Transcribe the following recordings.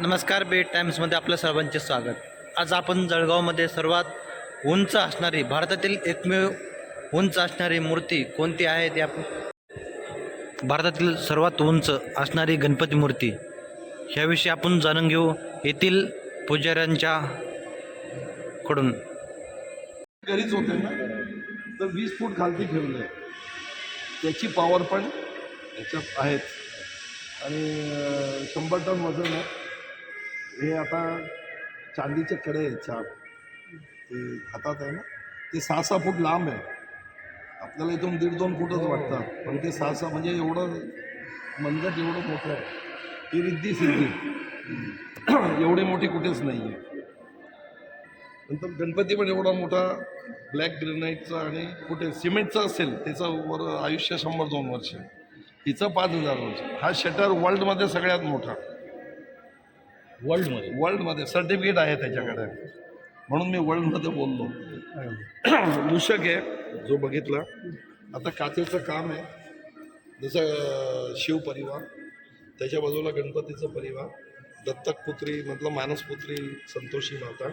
नमस्कार बेट टाइम्समध्ये आपलं सर्वांचे स्वागत. आज आपण जळगावमध्ये सर्वात उंच असणारी भारतातील एकमेव उंच असणारी मूर्ती कोणती आहे ते आपण भारतातील सर्वात उंच असणारी गणपती मूर्ती. ह्याविषयी आपण जाणून घेऊ येथील पुजाऱ्यांच्या कडून. घरीच होते ना? तर वीस फूट खालती ठेवलं. त्याची पॉवर पण याच्यात आहेत. आणि शंभर टन वजन आहे. हे आता चांदीचे कडे आहेत चार ते हातात आहे ना? ते सहा सहा फूट लांब आहे. आपल्याला इथून दीड दोन फुटच वाटतात. पण ते सहा सहा म्हणजे एवढं मनगट एवढं मोठं आहे. ही रिद्धी सिद्धी. एवढे मोठे कुठेच नाही आहे नंतर गणपती पण एवढा मोठा ब्लॅक ग्रेनाईटचा आणि कुठे सिमेंटचा असेल त्याचं वर आयुष्य शंभर दोन वर्ष. हिचं पाच हजार वर्ष. हा शटर वर्ल्डमध्ये सगळ्यात मोठा. वर्ल्डमध्ये वर्ल्डमध्ये सर्टिफिकेट आहे त्याच्याकडे. म्हणून मी वर्ल्डमध्ये बोललो. मूषक आहे जो बघितला. आता काचेचं काम आहे. जसं शिव शिवपरिवार त्याच्या बाजूला गणपतीचं परिवार दत्तक पुत्री मतलब मानसपुत्री संतोषी माता.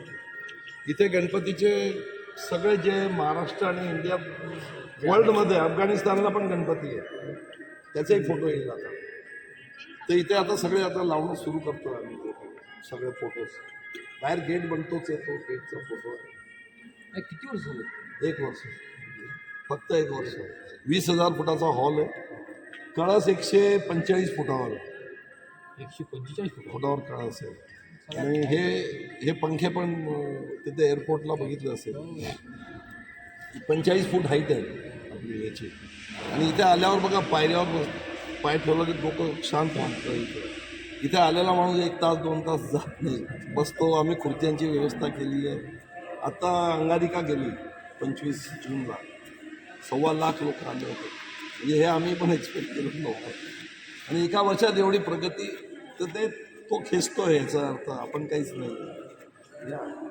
इथे गणपतीचे सगळे जे महाराष्ट्र आणि इंडिया वर्ल्डमध्ये अफगाणिस्तानला पण गणपती आहे. त्याचाही फोटो येईल आता. तर इथे आता सगळे आता लावणं सुरू करतो आम्ही. सगळे फोटोज बाहेर गेट बनतोच येतो गेटचा फोटो आहे किती वर्ष झाले? एक वर्ष. फक्त एक वर्ष. वीस हजार फुटाचा हॉल आहे. कळस एकशे पंचेचाळीस फुटावर. एकशे पंचेचाळीस फुट फुटावर कळस आहे. आणि हे हे पंखे पण तिथे एअरपोर्टला बघितलं असेल. पंचेचाळीस फूट हाईट आहे आपली याची. आणि इथे आल्यावर बघा पायऱ्यावर पाय ठेवलं की डोकं शांत वाटतं इथे. इथे आलेला माणूस एक तास दोन तास जात नाही. बसतो आम्ही खुर्च्यांची व्यवस्था केली आहे. आता अंगारिका गेली पंचवीस जूनला. सव्वा लाख लोक आले होते. म्हणजे हे आम्ही पण एक्सपेक्ट केलं नव्हतं. आणि एका वर्षात एवढी प्रगती तर ते तो खेचतो याचा अर्थ. आपण काहीच नाही. या.